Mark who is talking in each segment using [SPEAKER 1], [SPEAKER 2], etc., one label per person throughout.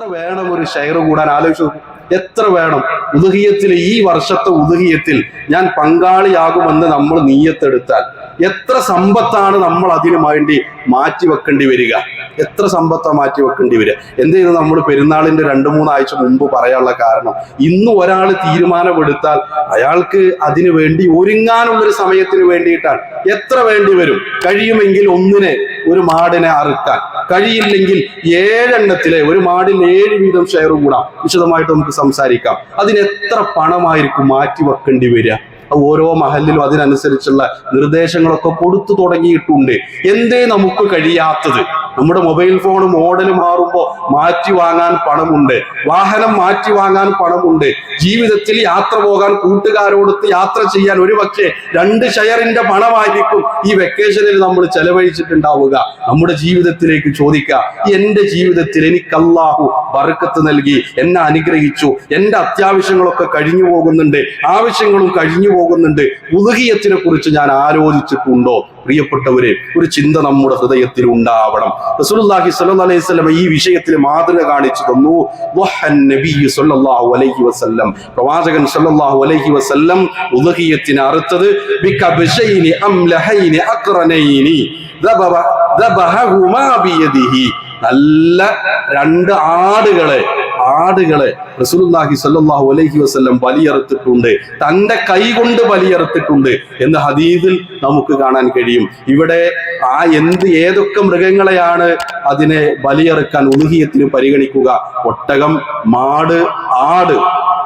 [SPEAKER 1] എത്ര വേണം ഒരു ഷെയർ കൂടാൻ ആലോചിച്ചു. എത്ര വേണം? ഉദുഹിയത്തിൽ ഈ വർഷത്തെ ഉദുഹിയത്തിൽ ഞാൻ പങ്കാളിയാകുമെന്ന് നമ്മൾ നീയത്തെടുത്താൽ എത്ര സമ്പത്താണ് നമ്മൾ അതിനു വേണ്ടി മാറ്റി വെക്കേണ്ടി വരിക? എത്ര സമ്പത്താണ് മാറ്റി വെക്കേണ്ടി വരിക? എന്ത് ചെയ്യുന്നത് നമ്മൾ പെരുന്നാളിന്റെ രണ്ടു മൂന്നാഴ്ച മുമ്പ് പറയാനുള്ള കാരണം ഇന്ന് ഒരാൾ തീരുമാനമെടുത്താൽ അയാൾക്ക് അതിനു വേണ്ടി ഒരുങ്ങാനുള്ളൊരു സമയത്തിന് വേണ്ടിയിട്ടാണ്. എത്ര വേണ്ടി വരും? കഴിയുമെങ്കിൽ ഒന്നിനെ ഒരു മാടിനെ അറുക്കാൻ. കഴിയില്ലെങ്കിൽ ഏഴെണ്ണത്തിലെ ഒരു മാടിൽ ഏഴ് വീതം ഷെയർ കൂടാം. വിശദമായിട്ട് നമുക്ക് സംസാരിക്കാം. അതിന് എത്ര പണമായിരിക്കും മാറ്റി വെക്കേണ്ടി വരിക? ഓരോ മഹലിലും അതിനനുസരിച്ചുള്ള നിർദ്ദേശങ്ങളൊക്കെ കൊടുത്തു തുടങ്ങിയിട്ടുണ്ട്. എന്തേ നമുക്ക് കഴിയാത്തത്? നമ്മുടെ മൊബൈൽ ഫോൺ മോഡൽ മാറുമ്പോൾ മാറ്റി വാങ്ങാൻ പണമുണ്ട്. വാഹനം മാറ്റി വാങ്ങാൻ പണമുണ്ട്. ജീവിതത്തിൽ യാത്ര പോകാൻ കൂട്ടുകാരോടൊത്ത് യാത്ര ചെയ്യാൻ ഒരു പക്ഷേ രണ്ട് ഷെയറിന്റെ പണമായിരിക്കും ഈ വെക്കേഷനിൽ നമ്മൾ ചെലവഴിച്ചിട്ടുണ്ടാവുക. നമ്മുടെ ജീവിതത്തിലേക്ക് ചോദിക്കുക എന്റെ ജീവിതത്തിൽ എനിക്ക് അല്ലാഹു വറുക്കത്ത് നൽകി എന്നെ അനുഗ്രഹിച്ചു എന്റെ അത്യാവശ്യങ്ങളൊക്കെ കഴിഞ്ഞു പോകുന്നുണ്ട് ആവശ്യങ്ങളും കഴിഞ്ഞു പോകുന്നുണ്ട് ഉദകിയത്തിനെ കുറിച്ച് ഞാൻ ആലോചിച്ചിട്ടുണ്ടോ? പ്രിയപ്പെട്ടവരെ ഒരു ചിന്ത നമ്മുടെ ഹൃദയത്തിൽ ഉണ്ടാവണം. റസൂലുള്ളാഹി സ്വല്ലല്ലാഹു അലൈഹി വസല്ലം ഈ വിഷയത്തിൽ മാതൃക കാണിച്ചു തന്നു. വഹൻ നബി സ്വല്ലല്ലാഹു അലൈഹി വസല്ലം. പ്രവാചകൻ സ്വല്ലല്ലാഹു അലൈഹി വസല്ലം ഉദഹിയത്തിന് അറുത്തത് ബികബശൈനി അംലഹൈനി അഖ്റനൈനി ദബബ ദബഹുമാ ബിയദിഹി. നല്ല രണ്ട് ആടുകളെ ആടുകളെ റസൂലുള്ളാഹി സ്വല്ലല്ലാഹു അലൈഹി വസല്ലം ബലിയറുത്തിട്ടുണ്ട്. തന്റെ കൈ കൊണ്ട് ബലിയറുത്തിട്ടുണ്ട് എന്ന് ഹദീദിൽ നമുക്ക് കാണാൻ കഴിയും. ഇവിടെ ആ എന്ത് ഏതൊക്കെ മൃഗങ്ങളെയാണ് അതിനെ ബലിയറുക്കാൻ ഉലുഹിയത്തിന് പരിഗണിക്കുക. ഒട്ടകം മാട് ആട്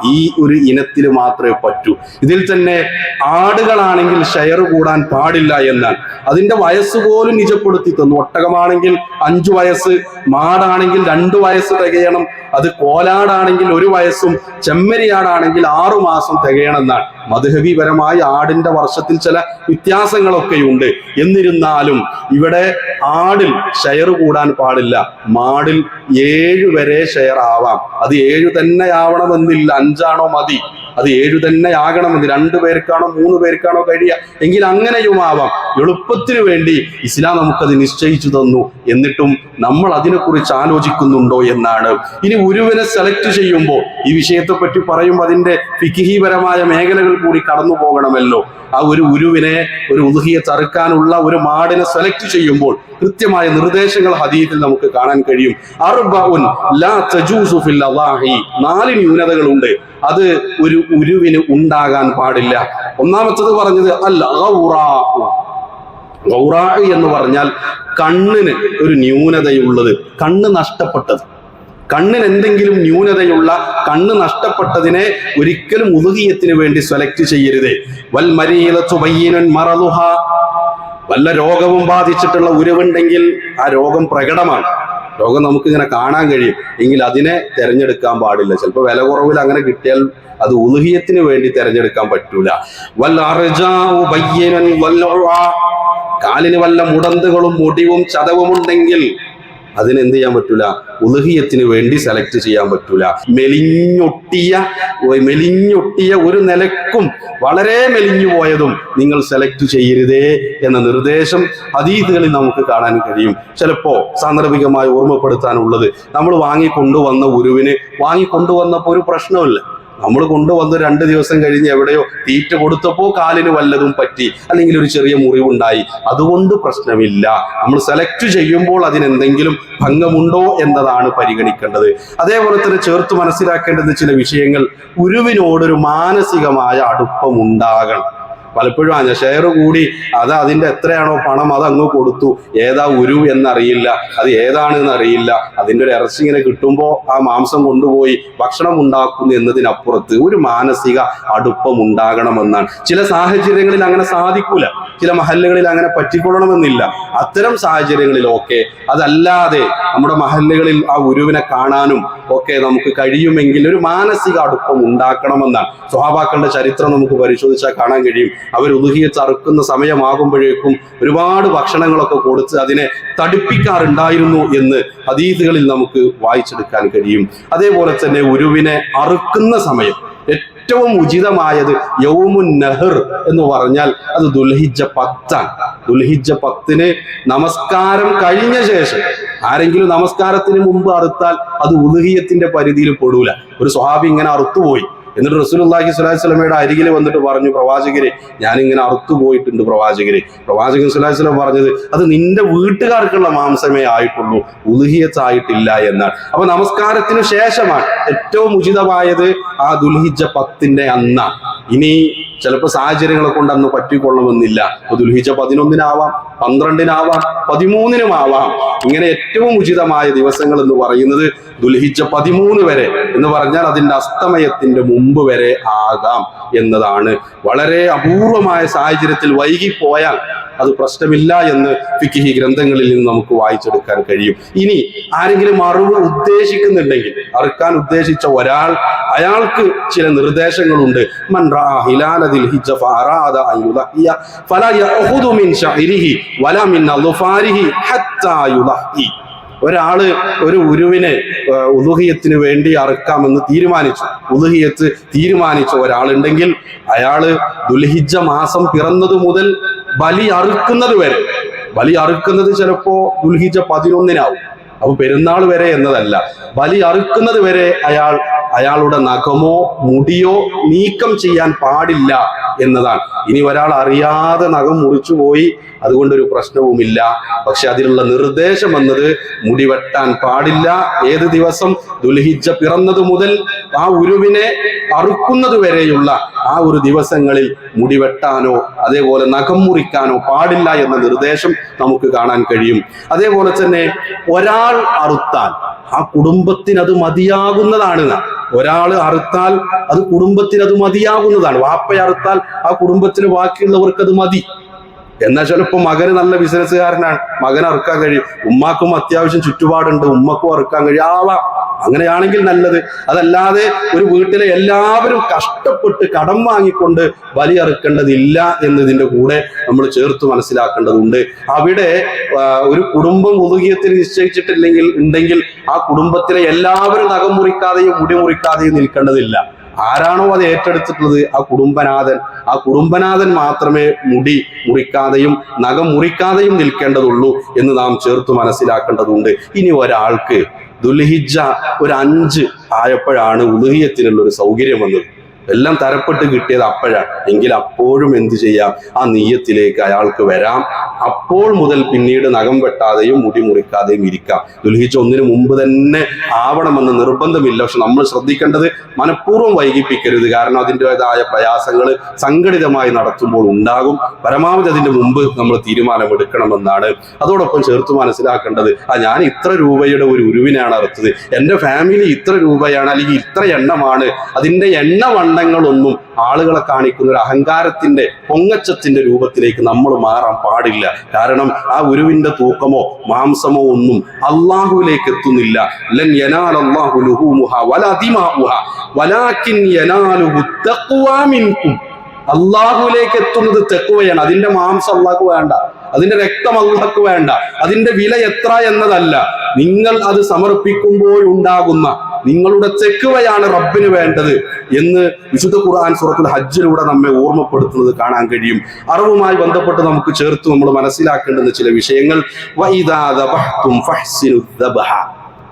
[SPEAKER 1] ഈ ഒരു ഇനത്തിൽ മാത്രമേ പറ്റൂ. ഇതിൽ തന്നെ ആടുകളാണെങ്കിൽ ഷെയർ കൂടാൻ പാടില്ല എന്നാൽ അതിന്റെ വയസ്സ് പോലും നിജപ്പെടുത്തി തന്നു. ഒട്ടകമാണെങ്കിൽ അഞ്ചു വയസ്സ് മാടാണെങ്കിൽ രണ്ടു വയസ്സ് തികയണം. അത് കോലാടാണെങ്കിൽ ഒരു വയസ്സും ചെമ്മരിയാടാണെങ്കിൽ ആറു മാസം തികയണം എന്നാണ്. മധുഹബിപരമായി ആടിന്റെ വർഷത്തിൽ ചില വ്യത്യാസങ്ങളൊക്കെയുണ്ട്. എന്നിരുന്നാലും ഇവിടെ ആടിൽ ഷെയർ കൂടാൻ പാടില്ല. മാടിൽ ഏഴ് വരെ ഷെയർ ആവാം. അത് ഏഴ് തന്നെ ആവണമെന്നില്ല അഞ്ചാണോ മതി. അത് ഏഴു തന്നെ ആകണമെന്ന് രണ്ടു പേർക്കാണോ മൂന്ന് പേർക്കാണോ കഴിയുക എങ്കിൽ അങ്ങനെയും ആവാം എളുപ്പത്തിനു വേണ്ടി ഇസ്ലാം നമുക്കത് നിശ്ചയിച്ചു തന്നു. എന്നിട്ടും നമ്മൾ അതിനെക്കുറിച്ച് ആലോചിക്കുന്നുണ്ടോ എന്നാണ്. ഇനി ഒരുവിനെ സെലക്ട് ചെയ്യുമ്പോൾ ഈ വിഷയത്തെ പറ്റി പറയുമ്പോൾ അതിന്റെ ഫിക്കിഹീപരമായ മേഖലകൾ കൂടി കടന്നു പോകണമല്ലോ. ആ ഒരു ഉരുവിനെ ഒരു ഉദുഹിയെ തറുക്കാനുള്ള ഒരു മാടിനെ സെലക്ട് ചെയ്യുമ്പോൾ കൃത്യമായ നിർദ്ദേശങ്ങൾ ഹദീത്തിൽ നമുക്ക് കാണാൻ കഴിയും. അർബഉൻ ലാ തജൂസു നാല് ന്യൂനതകളുണ്ട്. അത് ഒരു ഉരുവിന് ഉണ്ടാകാൻ പാടില്ല. ഒന്നാമത്തത് പറഞ്ഞത് അല്ല ഗൗറാ. എന്ന് പറഞ്ഞാൽ കണ്ണിന് ഒരു ന്യൂനതയുള്ളത് കണ്ണ് നഷ്ടപ്പെട്ടത്. കണ്ണിന് എന്തെങ്കിലും ന്യൂനതയുള്ള കണ്ണ് നഷ്ടപ്പെട്ടതിനെ ഒരിക്കലും ഉദുകീയത്തിന് വേണ്ടി സെലക്ട് ചെയ്യരുത്. വൽ മരീലത്തു ബയ്യിനുൻ മറലുഹ വല്ല രോഗവും ബാധിച്ചിട്ടുള്ള ഉരുവുണ്ടെങ്കിൽ ആ രോഗം പ്രകടമാണ്. രോഗം നമുക്ക് ഇങ്ങനെ കാണാൻ കഴിയും. എങ്കിൽ അതിനെ തിരഞ്ഞെടുക്കാൻ പാടില്ല. ചിലപ്പോൾ വില കുറവിൽ അങ്ങനെ കിട്ടിയാൽ അത് ഉലുഹിയത്തിന് വേണ്ടി തിരഞ്ഞെടുക്കാൻ പറ്റൂല. കാലിന് വല്ല മുടന്തുകളും മുടിവും ചതവും ഉണ്ടെങ്കിൽ അതിന് എന്ത് ചെയ്യാൻ പറ്റൂല? ഉലഹിയത്തിന് വേണ്ടി സെലക്ട് ചെയ്യാൻ പറ്റൂല. മെലിഞ്ഞൊട്ടിയ മെലിഞ്ഞൊട്ടിയ ഒരു നിലക്കും വളരെ മെലിഞ്ഞു പോയതും നിങ്ങൾ സെലക്ട് ചെയ്യരുതേ എന്ന നിർദ്ദേശം അതീതുകളിൽ നമുക്ക് കാണാൻ കഴിയും. ചിലപ്പോ സാന്ദർഭികമായി ഓർമ്മപ്പെടുത്താനുള്ളത് നമ്മൾ വാങ്ങിക്കൊണ്ടുവന്ന ഉരുവിന് വാങ്ങിക്കൊണ്ടുവന്നപ്പോൾ ഒരു പ്രശ്നമില്ല നമ്മൾ കൊണ്ടുവന്ന് രണ്ട് ദിവസം കഴിഞ്ഞ് എവിടെയോ തീറ്റ കൊടുത്തപ്പോൾ കാലിന് വല്ലതും പറ്റി അല്ലെങ്കിൽ ഒരു ചെറിയ മുറിവുണ്ടായി. അതുകൊണ്ട് പ്രശ്നമില്ല. നമ്മൾ സെലക്ട് ചെയ്യുമ്പോൾ അതിനെന്തെങ്കിലും ഭംഗമുണ്ടോ എന്നതാണ് പരിഗണിക്കേണ്ടത്. അതേപോലെ തന്നെ ചേർത്ത് മനസ്സിലാക്കേണ്ടത് ചില വിഷയങ്ങൾ ഉരുവിനോടൊരു മാനസികമായ അടുപ്പം ഉണ്ടാകണം പലപ്പോഴും ആ ഷെയർ കൂടി അത് അതിന്റെ എത്രയാണോ പണം അത് അങ്ങ് കൊടുത്തു. ഏതാ ഉരു എന്നറിയില്ല. അത് ഏതാണെന്ന് അറിയില്ല. അതിന്റെ ഒരു ഇറച്ചി ഇങ്ങനെ കിട്ടുമ്പോൾ ആ മാംസം കൊണ്ടുപോയി ഭക്ഷണം ഉണ്ടാക്കുന്നു എന്നതിനപ്പുറത്ത് ഒരു മാനസിക അടുപ്പം ഉണ്ടാകണമെന്നാണ്. ചില സാഹചര്യങ്ങളിൽ അങ്ങനെ സാധിക്കൂല. ചില മഹല്ലുകളിൽ അങ്ങനെ പറ്റിക്കൊള്ളണമെന്നില്ല. അത്തരം സാഹചര്യങ്ങളിൽ ഓക്കെ അതല്ലാതെ നമ്മുടെ മഹല്ലുകളിൽ ആ ഉരുവിനെ കാണാനും ഒക്കെ നമുക്ക് കഴിയുമെങ്കിൽ ഒരു മാനസിക അടുപ്പം ഉണ്ടാക്കണമെന്നാണ്. സ്വഹാബാക്കളുടെ ചരിത്രം നമുക്ക് പരിശോധിച്ചാൽ കാണാൻ കഴിയും. അവർ ഉദുഹിയെ ചറുക്കുന്ന സമയമാകുമ്പോഴേക്കും ഒരുപാട് ഭക്ഷണങ്ങളൊക്കെ കൊടുത്ത് അതിനെ തടിപ്പിക്കാറുണ്ടായിരുന്നു എന്ന് ഹദീസുകളിൽ നമുക്ക് വായിച്ചെടുക്കാൻ കഴിയും. അതേപോലെ തന്നെ ഉരുവിനെ അറുക്കുന്ന സമയം. ഏറ്റവും ഉചിതമായത് യൗമുൻ നെഹർ എന്ന് പറഞ്ഞാൽ അത് ദുൽഹിജ പത്താണ്. ദുൽഹിജ പത്തിന് നമസ്കാരം കഴിഞ്ഞ ശേഷം ആരെങ്കിലും നമസ്കാരത്തിന് മുമ്പ് അറുത്താൽ അത് ഉദുഹിയത്തിന്റെ പരിധിയിൽ പെടൂല. ഒരു സ്വഹാബി ഇങ്ങനെ അറുത്തുപോയി. എന്നിട്ട് റസൂലുള്ളാഹി സ്വലാഹി സ്വലമയുടെ അരികിൽ വന്നിട്ട് പറഞ്ഞു പ്രവാചകരെ ഞാനിങ്ങനെ അറുത്തു പോയിട്ടുണ്ട് പ്രവാചകരെ. പ്രവാചകൻ സ്വലാഹി സ്വലം പറഞ്ഞത് അത് നിന്റെ വീട്ടുകാർക്കുള്ള മാംസമേ ആയിട്ടുള്ളൂ ഉലുഹിയത്തായിട്ടില്ല എന്നാണ്. അപ്പൊ നമസ്കാരത്തിന് ശേഷമാണ് ഏറ്റവും ഉചിതമായത് ആ ദുൽഹിജ പത്തിന്റെ അന്ന ഇനി ചിലപ്പോൾ സാഹചര്യങ്ങളെ കൊണ്ട് അന്ന് പറ്റിക്കൊള്ളണമെന്നില്ല. അപ്പൊ ദുൽഹിജ പതിനൊന്നിനാവാം പന്ത്രണ്ടിനാവാം പതിമൂന്നിനും ആവാം ഇങ്ങനെ ഏറ്റവും ഉചിതമായ ദിവസങ്ങൾ എന്ന് പറയുന്നത് ദുൽഹിജ പതിമൂന്ന് വരെ എന്ന് പറഞ്ഞാൽ അതിന്റെ അസ്തമയത്തിന്റെ മുമ്പ് വരെ ആകാം എന്നതാണ്. വളരെ അപൂർവമായ സാഹചര്യത്തിൽ വൈകിപ്പോയാൽ അത് പ്രശ്നമില്ല എന്ന് ഫിക്കിഹി ഗ്രന്ഥങ്ങളിൽ നിന്ന് നമുക്ക് വായിച്ചെടുക്കാൻ കഴിയും. ഇനി ആരെങ്കിലും അറിവ് ഉദ്ദേശിക്കുന്നുണ്ടെങ്കിൽ അറുക്കാൻ ഉദ്ദേശിച്ച ഒരാൾ അയാൾക്ക് ചില നിർദ്ദേശങ്ങളുണ്ട്. ഒരാൾ ഒരു ഉരുവിനെ ഉദുഹിയത്തിന് വേണ്ടി അറുക്കാമെന്ന് തീരുമാനിച്ചു. ഉദുഹിയത്ത് തീരുമാനിച്ച ഒരാളുണ്ടെങ്കിൽ അയാൾ ദുൽഹിജ മാസം പിറന്നതു മുതൽ ബലി അറുക്കുന്നത് വരെ. ബലി അറുക്കുന്നത് ചിലപ്പോ ദുൽഹിജ പതിനൊന്നിനാവും. അപ്പൊ പെരുന്നാൾ വരെ എന്നതല്ല. ബലി അറുക്കുന്നത് വരെ അയാൾ അയാളുടെ നഖമോ മുടിയോ നീക്കം ചെയ്യാൻ പാടില്ല എന്നതാണ്. ഇനി ഒരാൾ അറിയാതെ നഖം മുറിച്ചു പോയി അതുകൊണ്ടൊരു പ്രശ്നവുമില്ല. പക്ഷെ അതിലുള്ള നിർദ്ദേശം എന്നത് മുടി വെട്ടാൻ പാടില്ല. ഏത് ദിവസം ദുൽഹിജ പിറന്നത് മുതൽ ആ ഉരുവിനെ അറുക്കുന്നത് വരെയുള്ള ആ ഒരു ദിവസങ്ങളിൽ മുടി വെട്ടാനോ അതേപോലെ നഖം മുറിക്കാനോ പാടില്ല എന്ന നിർദ്ദേശം നമുക്ക് കാണാൻ കഴിയും. അതേപോലെ തന്നെ ഒരാൾ അറുത്താൽ ആ കുടുംബത്തിന് അത് മതിയാകുന്നതാണ്. ഒരാൾ അറുത്താൽ അത് കുടുംബത്തിന് അത് മതിയാകുന്നതാണ്. വാപ്പ അറുത്താൽ ആ കുടുംബത്തിന് ബാക്കിയുള്ളവർക്ക് അത് മതി. എന്നാൽ ചിലപ്പോ മകന് നല്ല ബിസിനസ്സുകാരനാണ് മകൻ അറുക്കാൻ കഴിയും. ഉമ്മാക്കും അത്യാവശ്യം ചുറ്റുപാടുണ്ട്. ഉമ്മക്കും അറുക്കാൻ കഴിയും. ആവാം. അങ്ങനെയാണെങ്കിൽ നല്ലത്. അതല്ലാതെ ഒരു വീട്ടിലെ എല്ലാവരും കഷ്ടപ്പെട്ട് കടം വാങ്ങിക്കൊണ്ട് ബലിയറുക്കേണ്ടതില്ല എന്നതിന്റെ കൂടെ നമ്മൾ ചേർത്ത് മനസ്സിലാക്കേണ്ടതുണ്ട്. അവിടെ ഒരു കുടുംബം ഒതുകിയത്തിൽ നിശ്ചയിച്ചിട്ടില്ലെങ്കിൽ ഉണ്ടെങ്കിൽ ആ കുടുംബത്തിലെ എല്ലാവരും നഖം മുറിക്കാതെയും മുടി മുറിക്കാതെയും നിൽക്കേണ്ടതില്ല. ആരാണോ അത് ഏറ്റെടുത്തിട്ടുള്ളത്? ആ കുടുംബനാഥൻ. ആ കുടുംബനാഥൻ മാത്രമേ മുടി മുറിക്കാതെയും നഖം മുറിക്കാതെയും നിൽക്കേണ്ടതുള്ളൂ എന്ന് നാം ചേർത്ത് മനസ്സിലാക്കേണ്ടതുണ്ട്. ഇനി ഒരാൾക്ക് ദുൽഹിജ ഒരു അഞ്ച് ആയപ്പോഴാണ് ഉദുഹിയത്തിനുള്ള ഒരു സൗകര്യം വന്നത്. എല്ലാം തരപ്പെട്ട് കിട്ടിയത് അപ്പോഴാണ്. എങ്കിൽ അപ്പോഴും എന്ത് ചെയ്യാം? ആ നീയത്തിലേക്ക് അയാൾക്ക് വരാം. അപ്പോൾ മുതൽ പിന്നീട് നഖം വെട്ടാതെയും മുടി മുറിക്കാതെയും ഇരിക്കാം. ദുൽഹിച്ച ഒന്നിനു മുമ്പ് തന്നെ ആവണമെന്ന് നിർബന്ധമില്ല. പക്ഷെ നമ്മൾ ശ്രദ്ധിക്കേണ്ടത് മനഃപൂർവം വൈകിപ്പിക്കരുത്. കാരണം അതിന്റെതായ പ്രയാസങ്ങൾ സംഘടിതമായി നടത്തുമ്പോൾ ഉണ്ടാകും. പരമാവധി അതിന്റെ മുമ്പ് നമ്മൾ തീരുമാനമെടുക്കണമെന്നാണ്. അതോടൊപ്പം ചേർത്ത് മനസ്സിലാക്കേണ്ടത് ആ ഞാൻ ഇത്ര രൂപയുടെ ഒരു ഉരുവിനാണ് അറുത്തത്. എന്റെ ഫാമിലി ഇത്ര രൂപയാണ് അല്ലെങ്കിൽ ഇത്ര എണ്ണമാണ്. അതിന്റെ എണ്ണവണ്ണങ്ങളൊന്നും ആളുകളെ കാണിക്കുന്ന ഒരു അഹങ്കാരത്തിന്റെ പൊങ്ങച്ചത്തിന്റെ രൂപത്തിലേക്ക് നമ്മൾ മാറാൻ പാടില്ല. കാരണം ആ ഉരുവിന്റെ തൂക്കമോ മാംസമോ ഒന്നും അള്ളാഹുവിലേക്ക് എത്തുന്നില്ല. ലൻ യനാല അല്ലാഹു ലുഹൂമുഹ വലാ ദിമാഉഹ. വലാകിൻ യനാലുഹു തഖ്വാ മിൻകും. അള്ളാഹുവിലേക്ക് എത്തുന്നത് തെക്കുവയാണ് അതിന്റെ മാംസം അള്ളാഹു വേണ്ട. അതിന്റെ രക്തം അള്ളാഹ്ക്ക് വേണ്ട. അതിന്റെ വില എത്ര എന്നതല്ല. നിങ്ങൾ അത് സമർപ്പിക്കുമ്പോഴുണ്ടാകുന്ന നിങ്ങളുടെ തെക്കുവയാണ് റബ്ബിന് വേണ്ടത് എന്ന് വിശുദ്ധ ഖുർആൻ സൂറത്തുൽ ഹജ്ജിലൂടെ നമ്മെ ഓർമ്മപ്പെടുത്തുന്നത് കാണാൻ കഴിയും. അറിവുമായി ബന്ധപ്പെട്ട് നമുക്ക് ചേർത്ത് നമ്മൾ മനസ്സിലാക്കേണ്ടുന്ന ചില വിഷയങ്ങൾ.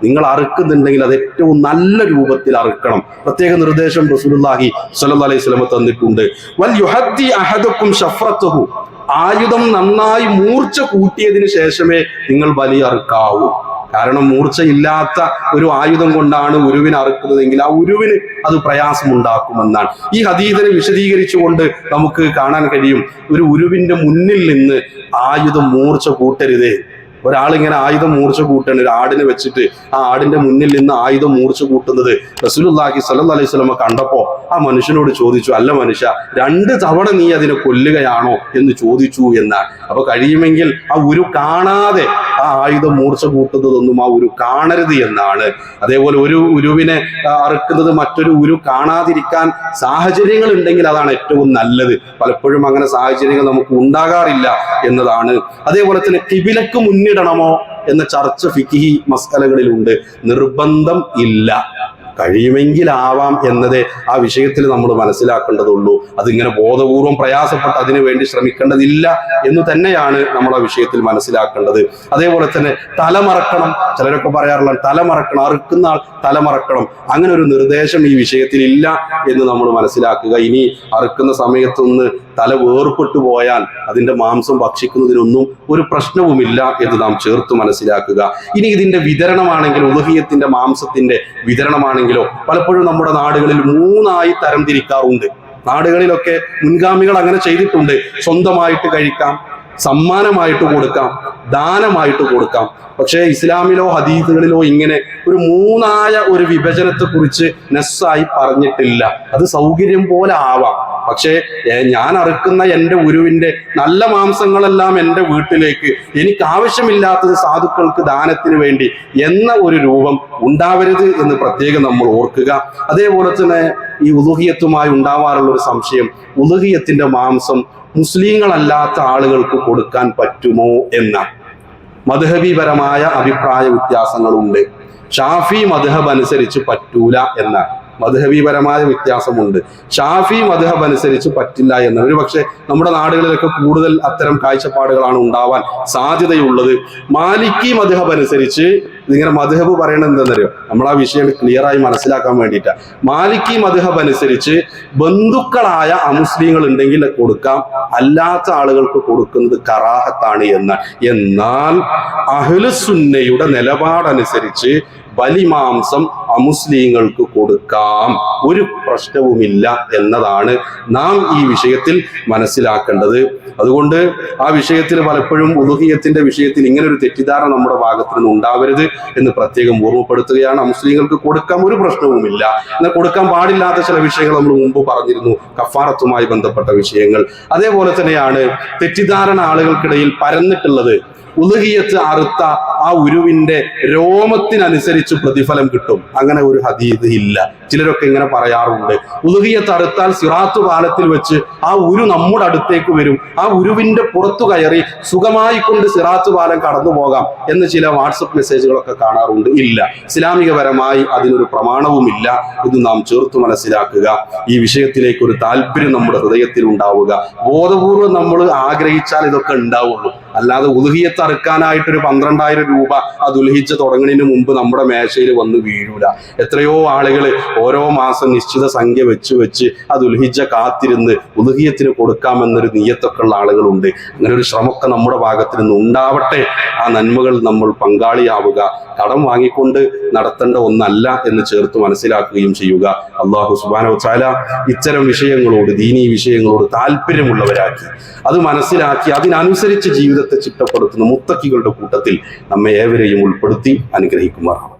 [SPEAKER 1] നിങ്ങൾ അറുക്കുന്നുണ്ടെങ്കിൽ അത് ഏറ്റവും നല്ല രൂപത്തിൽ അറുക്കണം. പ്രത്യേക നിർദ്ദേശം റസൂലുള്ളാഹി സ്വല്ലല്ലാഹി അലൈഹി വസല്ലം തന്നിട്ടുണ്ട്. വൽ യുഹദ്ദി അഹദുക്കും ഷഫ്രത്തുഹു ആയുധം നന്നായി മൂർച്ച കൂട്ടിയതിന് ശേഷമേ നിങ്ങൾ ബലി അറുക്കാവൂ. കാരണം മൂർച്ചയില്ലാത്ത ഒരു ആയുധം കൊണ്ടാണ് ഉരുവിനെ അറുക്കുന്നതെങ്കിൽ ആ ഉരുവിന് അത് പ്രയാസമുണ്ടാക്കുമെന്നാണ്. ഈ ഹദീദിനെ വിശദീകരിച്ചുകൊണ്ട് നമുക്ക് കാണാൻ കഴിയും. ഒരു ഉരുവിന്റെ മുന്നിൽ നിന്ന് ആയുധം മൂർച്ച കൂട്ടരുതേ. ഒരാളിങ്ങനെ ആയുധം മൂർച്ച കൂട്ടാണ് ഒരു ആടിനെ വെച്ചിട്ട് ആ ആടിന്റെ മുന്നിൽ നിന്ന് ആയുധം മൂർച്ച കൂട്ടുന്നത് റസൂലുള്ളാഹി സ്വല്ലല്ലാഹി അലൈഹി വസല്ലമ കണ്ടപ്പോ ആ മനുഷ്യനോട് ചോദിച്ചു അല്ല മനുഷ്യ രണ്ട് തവണ നീ അതിനെ കൊല്ലുകയാണോ? എന്ന് ചോദിച്ചു എന്നാണ്. അപ്പൊ കഴിയുമെങ്കിൽ ആ ഉരു കാണാതെ ആ ആയുധം മൂർച്ച കൂട്ടുന്നതൊന്നും ആ ഉരു കാണരുത് എന്നാണ്. അതേപോലെ ഒരു ഉരുവിനെ അറുക്കുന്നത് മറ്റൊരു ഉരു കാണാതിരിക്കാൻ സാഹചര്യങ്ങൾ ഉണ്ടെങ്കിൽ അതാണ് ഏറ്റവും നല്ലത്. പലപ്പോഴും അങ്ങനെ സാഹചര്യങ്ങൾ നമുക്ക് ഉണ്ടാകാറില്ല എന്നതാണ്. അതേപോലെ തന്നെ കിബിലക്ക് മുന്നിടണമോ എന്ന ചർച്ച ഫിക്കിഹി മസ്കലകളിലുണ്ട്. നിർബന്ധം ഇല്ല. കഴിയുമെങ്കിൽ ആവാം എന്നതേ ആ വിഷയത്തിൽ നമ്മൾ മനസ്സിലാക്കേണ്ടതുള്ളൂ. അതിങ്ങനെ ബോധപൂർവം പ്രയാസപ്പെട്ട് അതിനു വേണ്ടി ശ്രമിക്കേണ്ടതില്ല എന്ന് തന്നെയാണ് നമ്മൾ ആ വിഷയത്തിൽ മനസ്സിലാക്കേണ്ടത്. അതേപോലെ തന്നെ തലമറക്കണം. ചിലരൊക്കെ പറയാറുള്ള തലമറക്കണം. അറുക്കുന്ന ആൾ തലമറക്കണം. അങ്ങനെ ഒരു നിർദ്ദേശം ഈ വിഷയത്തിൽ ഇല്ല എന്ന് നമ്മൾ മനസ്സിലാക്കുക. ഇനി അറുക്കുന്ന സമയത്തൊന്ന് തല വേർപെട്ടു പോയാൽ അതിന്റെ മാംസം ഭക്ഷിക്കുന്നതിനൊന്നും ഒരു പ്രശ്നവുമില്ല എന്ന് നാം ചേർത്ത് മനസ്സിലാക്കുക. ഇനി ഇതിന്റെ വിതരണമാണെങ്കിൽ ഉദഹീയത്തിന്റെ മാംസത്തിന്റെ വിതരണമാണെങ്കിലോ പലപ്പോഴും നമ്മുടെ നാടുകളിൽ മൂന്നായി തരം തിരിക്കാറുണ്ട് നാടുകളിലൊക്കെ മുൻഗാമികൾ അങ്ങനെ ചെയ്തിട്ടുണ്ട്. സ്വന്തമായിട്ട് കഴിക്കാം സമ്മാനമായിട്ട് കൊടുക്കാം ദാനമായിട്ട് കൊടുക്കാം. പക്ഷേ ഇസ്ലാമിലോ ഹദീസുകളിലോ ഇങ്ങനെ ഒരു മൂന്നായ ഒരു വിഭജനത്തെ കുറിച്ച് നെസ്സായി പറഞ്ഞിട്ടില്ല. അത് സൗകര്യം പോലെ ആവാം. പക്ഷേ ഞാൻ അറുക്കുന്ന എന്റെ ഉരുവിന്റെ നല്ല മാംസങ്ങളെല്ലാം എന്റെ വീട്ടിലേക്ക് എനിക്ക് ആവശ്യമില്ലാത്തത് സാധുക്കൾക്ക് ദാനത്തിന് വേണ്ടി എന്ന ഒരു രൂപം ഉണ്ടാവരുത് എന്ന് പ്രത്യേകം നമ്മൾ ഓർക്കുക. അതേപോലെ തന്നെ ഈ ഉദുഹിയത്തുമായി ഉണ്ടാവാറുള്ള ഒരു സംശയം ഉദുഹിയത്തിന്റെ മാംസം മുസ്ലിങ്ങളല്ലാത്ത ആളുകൾക്ക് കൊടുക്കാൻ പറ്റുമോ എന്ന മധുഹബിപരമായ അഭിപ്രായ വ്യത്യാസങ്ങളുണ്ട്. ഷാഫി മധുഹബ് അനുസരിച്ച് പറ്റൂല എന്ന മധുഹബിപരമായ വ്യത്യാസമുണ്ട്. ഷാഫി മധുഹബ് അനുസരിച്ച് പറ്റില്ല എന്ന് ഒരു പക്ഷേ നമ്മുടെ നാടുകളിലൊക്കെ കൂടുതൽ അത്തരം കാഴ്ചപ്പാടുകളാണ് ഉണ്ടാവാൻ സാധ്യതയുള്ളത്. മാലിക്കി മധുഹബ് അനുസരിച്ച് ഇതിങ്ങനെ മധുഹബ് പറയണത് എന്തെന്നറിയോ? നമ്മൾ ആ വിഷയം ക്ലിയറായി മനസ്സിലാക്കാൻ വേണ്ടിയിട്ടാണ് മാലിക്കി മധുഹബ് അനുസരിച്ച് ബന്ധുക്കളായ അമുസ്ലിങ്ങൾ ഉണ്ടെങ്കിൽ കൊടുക്കാം. അല്ലാത്ത ആളുകൾക്ക് കൊടുക്കുന്നത് കറാഹത്താണ് എന്ന്. എന്നാൽ അഹ്ലുസുന്നയുടെ നിലപാടനുസരിച്ച് ബലിമാംസം അമുസ്ലിങ്ങൾക്ക് കൊടുക്കാം. ഒരു പ്രശ്നവുമില്ല എന്നതാണ് നാം ഈ വിഷയത്തിൽ മനസ്സിലാക്കേണ്ടത്. അതുകൊണ്ട് ആ വിഷയത്തിൽ പലപ്പോഴും ഉദുഹിയത്തിന്റെ വിഷയത്തിൽ ഇങ്ങനെ ഒരു തെറ്റിദ്ധാരണ നമ്മുടെ ഭാഗത്തു നിന്ന് ഉണ്ടാവരുത് എന്ന് പ്രത്യേകം ഓർമ്മപ്പെടുത്തുകയാണ്. മുസ്ലിങ്ങൾക്ക് കൊടുക്കാൻ ഒരു പ്രശ്നവുമില്ല. എന്നാൽ കൊടുക്കാൻ പാടില്ലാത്ത ചില വിഷയങ്ങൾ നമ്മൾ മുമ്പ് പറഞ്ഞിരുന്നു. കഫാറത്തുമായി ബന്ധപ്പെട്ട വിഷയങ്ങൾ. അതേപോലെ തന്നെയാണ് തെറ്റിദ്ധാരണ ആളുകൾക്കിടയിൽ പരന്നിട്ടുള്ളത്. ഉലുഹിയത്ത് അറുത്ത ആ ഉരുവിന്റെ രോമത്തിനനുസരിച്ച് പ്രതിഫലം കിട്ടും. അങ്ങനെ ഒരു ഹദീദ് ഇല്ല. ചിലരൊക്കെ ഇങ്ങനെ പറയാറുണ്ട്. ഉലുഹിയത്ത് തറുത്താൽ സിറാത്തു പാലത്തിൽ വെച്ച് ആ ഉരു നമ്മുടെ അടുത്തേക്ക് വരും. ആ ഉരുവിന്റെ പുറത്തു കയറി സുഖമായി കൊണ്ട് സിറാത്തു പാലം കടന്നു പോകാം എന്ന് ചില വാട്സപ്പ് മെസ്സേജുകളൊക്കെ കാണാറുണ്ട്. ഇല്ല. ഇസ്ലാമികപരമായി അതിനൊരു പ്രമാണവുമില്ല. ഇത് നാം ചേർത്ത് മനസ്സിലാക്കുക. ഈ വിഷയത്തിലേക്ക് ഒരു താല്പര്യം നമ്മുടെ ഹൃദയത്തിൽ ഉണ്ടാവുക. ബോധപൂർവം നമ്മൾ ആഗ്രഹിച്ചാൽ ഇതൊക്കെ ഉണ്ടാവുള്ളൂ. അല്ലാതെ ഉലുഹിയത്ത് അറുക്കാനായിട്ട് ഒരു പന്ത്രണ്ടായിരം രൂപ ആ ദുൽഹിജ തുടങ്ങുന്നതിന് മുമ്പ് നമ്മുടെ മേശയിൽ വന്ന് വീഴൂല. എത്രയോ ആളുകൾ ഓരോ മാസം നിശ്ചിത സംഖ്യ വെച്ച് വെച്ച് ആ ദുൽഹിജ കാത്തിരുന്ന് ഉലുഹിയത്തിന് കൊടുക്കാമെന്നൊരു നീയത്തൊക്കെ ഉള്ള ആളുകളുണ്ട്. അങ്ങനെ ഒരു ശ്രമമൊക്കെ നമ്മുടെ ഭാഗത്ത് നിന്ന് ഉണ്ടാവട്ടെ. ആ നന്മകൾ നമ്മൾ പങ്കാളിയാവുക. കടം വാങ്ങിക്കൊണ്ട് നടത്തേണ്ട ഒന്നല്ല എന്ന് ചേർത്ത് മനസ്സിലാക്കുകയും ചെയ്യുക. അള്ളാഹു സുബാനോ ചാല ഇത്തരം വിഷയങ്ങളോട് ദീനീ വിഷയങ്ങളോട് താല്പര്യമുള്ളവരാക്കി. അത് മനസ്സിലാക്കി അതിനനുസരിച്ച് ജീവിതത്തെ ചിട്ടപ്പെടുത്തുന്ന മുത്തക്കികളുടെ കൂട്ടത്തിൽ നമ്മെ ഏവരെയും ഉൾപ്പെടുത്തി അനുഗ്രഹിക്കുമാറാം